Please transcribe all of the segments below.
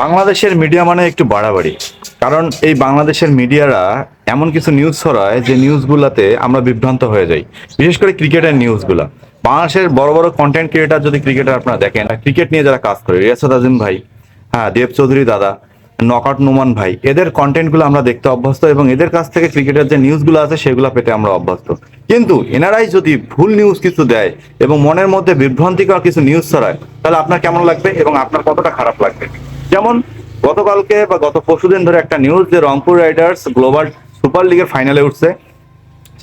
বাংলাদেশের মিডিয়া মানে একটু বাড়াবাড়ি। কারণ এই বাংলাদেশের মিডিয়ারা এমন কিছু নিউজ ছড়ায় যে নিউজগুলোতে আমরা বিভ্রান্ত হয়ে যাই। বিশেষ করে ক্রিকেটের নিউজগুলা বাংলাদেশের বড় বড় কন্টেন্ট ক্রিয়েটার যদি ক্রিকেটার আপনারা দেখেন ক্রিকেট নিয়ে যারা কাজ করে রিয়াসাদ আজিম ভাই হ্যাঁ দেব চৌধুরী দাদা নকআউট নোমান ভাই, এদের কন্টেন্টগুলো আমরা দেখতে অভ্যস্ত এবং এদের কাছ থেকে ক্রিকেটের যে নিউজগুলো আছে, সেগুলো পেতে আমরা অভ্যস্ত। কিন্তু এনারাই যদি ভুল নিউজ কিছু দেয় এবং মনের মধ্যে বিভ্রান্তিকর কিছু নিউজ ছড়ায়, তাহলে আপনার কেমন লাগবে এবং আপনার কতটা খারাপ লাগবে? যেমন গতকালকে বা গত পরশুদিন ধরে একটা নিউজ যে রংপুর রাইডার্স গ্লোবাল সুপার লিগের ফাইনালে উঠছে।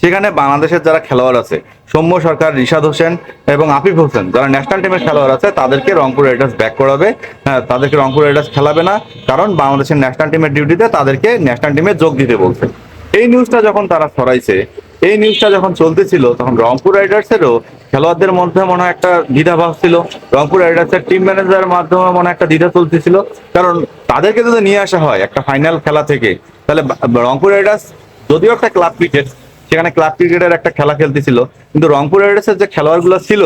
সেখানে বাংলাদেশের যারা খেলোয়াড় আছে, সৌম্য সরকার, রিশাদ হোসেন এবং আফিফ হোসেন, যারা ন্যাশনাল টিমের খেলোয়াড় আছে, তাদেরকে রংপুর রাইডার্স ব্যাক করাবে। হ্যাঁ তাদেরকে রংপুর রাইডার্স খেলাবে না, কারণ বাংলাদেশের ন্যাশনাল টিমের ডিউটিতে তাদেরকে ন্যাশনাল টিমে যোগ দিতে বলছে। এই নিউজটা যখন তারা ছড়াইছে, এই নিউজটা যখন চলতেছিল, তখন রংপুর রাইডার্সেরও খেলোয়াড়দের মধ্যে মনে হয় একটা দ্বিধাভাব ছিল। রংপুর রাইডার্সের টিম ম্যানেজারের মাধ্যমে মনে একটা দ্বিধা চলতেছিল। কারণ তাদেরকে যদি নিয়ে আসা হয় একটা ফাইনাল খেলা থেকে, তাহলে রংপুর রাইডার্স যদিও একটা ক্লাব ক্রিকেট সেখানে ক্লাব ক্রিকেটের একটা খেলা খেলতেছিল, কিন্তু রংপুর রাইডার্সের যে খেলোয়াড়গুলো ছিল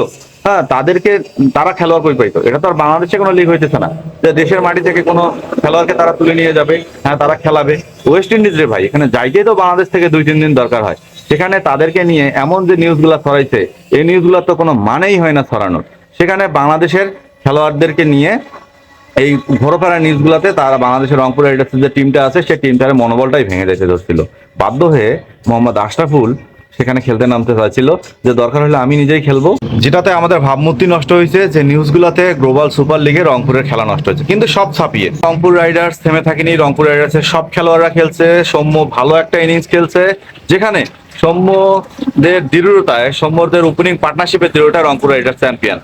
হ্যাঁ তাদেরকে তারা খেলোয়াড় কই পাইতো? এটা তো আর বাংলাদেশে কোনো লিগ হইতেছে না। যে দেশের মাটি থেকে কোনো খেলোয়াড়কে তারা তুলে নিয়ে যাবে হ্যাঁ তারা খেলাবে। ওয়েস্ট ইন্ডিজ রে ভাই, এখানে যাইতেই তো বাংলাদেশ থেকে দুই, তিন দিন দরকার হয়। সেখানে তাদেরকে নিয়ে এমন যে নিউজগুলো ছড়াইছে, এই নিউজগুলোর তো কোনো মানেই হয় না ছড়ানোর। সেখানে বাংলাদেশের খেলোয়াড়দেরকে নিয়ে এই ঘোরফেরা নিউজগুলোতে তারা বাংলাদেশের রংপুর রাইডার্সের যে টিমটা আছে, সেই টিমটার মনোবলটাই ভেঙে যেতে ধরছিল। বাধ্য হয়ে মোহাম্মদ আশরাফুল সেখানে খেলতে নামতে চাইছিল যে, দরকার হলে আমি নিজেই খেলব। যেটাতে আমাদের ভাবমূর্তি নষ্ট হয়েছে যে, নিউজগুলোতে গ্লোবাল সুপার লিগে রংপুরের খেলা নষ্ট হয়েছে। কিন্তু সব ছাপিয়ে, রংপুর রাইডার্স থেমে থাকেনি। রংপুর রাইডার্সের সব খেলোয়াড়রা খেলছে, সৌম্য ভালো একটা ইনিংস খেলছে। যেখানে সৌম্যদের দৃঢ়তায় সৌম্যদের ওপেনিং পার্টনারশিপের দৃঢ়তায় Rangpur Riders champion.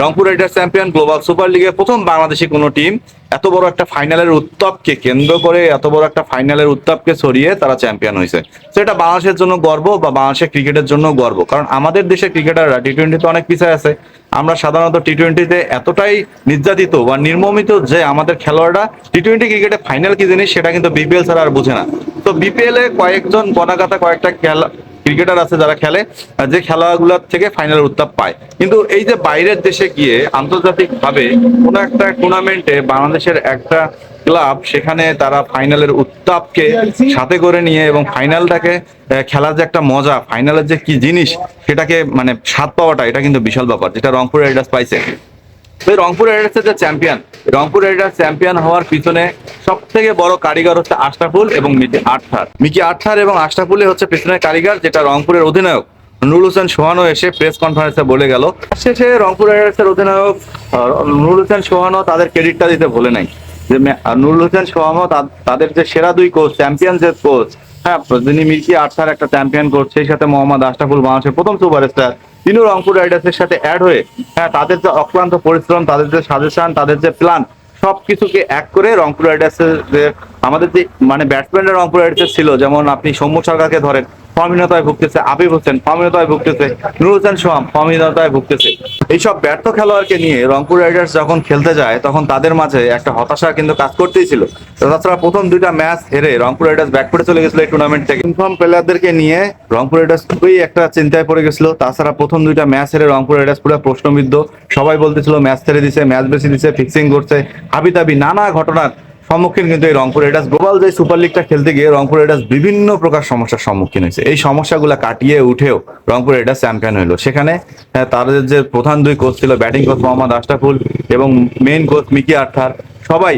Rangpur Riders champion Global Super লিগে প্রথম বাংলাদেশি কোনো টিম এত বড় একটা ফাইনালের উত্তাপকে কেন্দ্র করে, এত বড় একটা ফাইনালের উত্তাপকে ছড়িয়ে তারা চ্যাম্পিয়ন হয়েছে। সেটা বাংলাদেশের জন্য গর্ব বা বাংলাদেশের ক্রিকেটের জন্য গর্ব। কারণ আমাদের দেশের ক্রিকেটাররা টি টোয়েন্টিতে অনেক পিছিয়ে আছে। আমরা সাধারণত টি টোয়েন্টিতে এতটাই নির্যাতিত বা নির্মমিত যে আমাদের খেলোয়াড়রা টি টোয়েন্টি ক্রিকেটে ফাইনাল কি জিনিস সেটা কিন্তু বিপিএল ছাড়া আর বুঝে না। তো বিপিএল এ কয়েকজন বনাগাতা কয়েকটা খেলা ক্রিকেটার আছে যারা খেলে যে খেলাগুলোর থেকে ফাইনালের উত্তাপ পায়। কিন্তু এই যে বাইরের দেশে গিয়ে আন্তর্জাতিক ভাবে কোনো একটা টুর্নামেন্টে বাংলাদেশের একটা ক্লাব সেখানে তারা ফাইনালের উত্তাপকে সাথে করে নিয়ে এবং ফাইনালটাকে খেলার যে একটা মজা ফাইনালের যে কি জিনিস, সেটাকে মানে স্বাদ পাওয়াটা, এটা কিন্তু বিশাল ব্যাপার। যেটা রংপুর রাইডার্স পাইছে এই রংপুর রাইডার্সের যে চ্যাম্পিয়ন রংপুর রাইডার্স চ্যাম্পিয়ন হওয়ার পিছনে সব থেকে বড় কারিগর হচ্ছে আশরাফুল এবং মিকি আর্থার। মিকি আর্থার এবং আশরাফুলই হচ্ছে পিছনের কারিগর, যেটা রংপুরের অধিনায়ক নুরুল হোসেন সোহানো এসে প্রেস কনফারেন্সে বলে গেল। শেষে রংপুর রাইডার্সের অধিনায়ক নুরুল হোসেন সোহানও তাদের ক্রেডিটটা দিতে ভুলে নাই। যে নুরুল হোসেন সোহানও তা- তাদের যে সেরা দুই কোচ চ্যাম্পিয়ন যে কোচ হ্যাঁ যিনি মিল্কি আর্থার একটা চ্যাম্পিয়ন কোচ সেই সাথে মোহাম্মদ আশরাফুল বাংলাদেশের প্রথম সুপারস্টার তিনিও রংপুর রাইডার্সের সাথে অ্যাড হয়ে হ্যাঁ তাদের যে অক্লান্ত পরিশ্রম, তাদের যে সাজেশন তাদের যে প্ল্যান সবকিছুকে এক করে রংপুর রাইডার্সের যে আমাদের যে মানে ব্যাটসম্যানরা রংপুর রাইডার্সের ছিল, যেমন আপনি সৌম্য সরকারকে ধরেন ফর্মহীনতায় ভুগতেছে, আবিব হোসেন ফর্মহীনতায় ভুগতেছে নুর হোসেন সোহাম ফর্মহীনতায় ভুগতেছে। এইসব ব্যর্থ খেলোয়াড়কে নিয়ে রংপুর রাইডার্স যখন খেলতে যায়, তখন তাদের মাঝে একটা হতাশা কিন্তু কাজ করতেই ছিল। তাছাড়া প্রথম দুইটা ম্যাচ হেরে রংপুর রাইডার্স ব্যাক করে চলে গেছিল এই টুর্নামেন্ট থেকে। ইনফর্ম প্লেয়ারদেরকে নিয়ে রংপুর রাইডার্স খুবই একটা চিন্তায় পড়ে গেছিল। তাছাড়া প্রথম দুইটা ম্যাচ হেরে রংপুর রাইডার্স পুরো প্রশ্নবিদ্ধ। সবাই বলতেছিল, ম্যাচ ছেড়ে দিছে, ম্যাচ বেশি দিছে ফিক্সিং করছে। হাবি হাবিতাবি নানা ঘটনার সম্মুখীন কিন্তু এই রংপুর রাইডার্স গ্লোবাল যে সুপার লিগটা খেলতে গিয়ে রংপুর রাইডার্স বিভিন্ন প্রকার সমস্যার সম্মুখীন হয়েছে। এই সমস্যাগুলো কাটিয়ে উঠেও রংপুর রাইডার্স চ্যাম্পিয়ন হলো। সেখানে হ্যাঁ, তাদের যে প্রধান দুই কোচ ছিল ব্যাটিং কোচ মোহাম্মদ আশরাফুল এবং মেইন কোচ মিকি আর্থার সবাই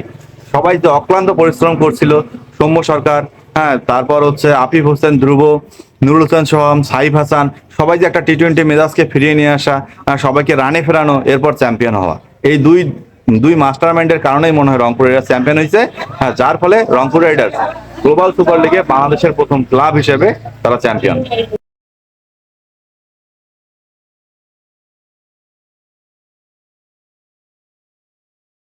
সবাই যে অক্লান্ত পরিশ্রম করছিল। সৌম্য সরকার হ্যাঁ তারপর হচ্ছে আফিফ হোসেন ধ্রুব নুরুল হোসেন সোহাম সাইফ হাসান সবাই যে একটা টি টোয়েন্টি মেজাজকে ফিরিয়ে নিয়ে আসা আহ, সবাইকে রানে ফেরানো এরপর চ্যাম্পিয়ন হওয়া। এই দুই দুই মাস্টার মাইন্ডের কারণেই মনে হয় রংপুর রাইডার্স চ্যাম্পিয়ন হয়েছে। হ্যাঁ যার ফলে রংপুর রাইডার্স গ্লোবাল সুপার লিগে বাংলাদেশের প্রথম ক্লাব হিসেবে তারা চ্যাম্পিয়ন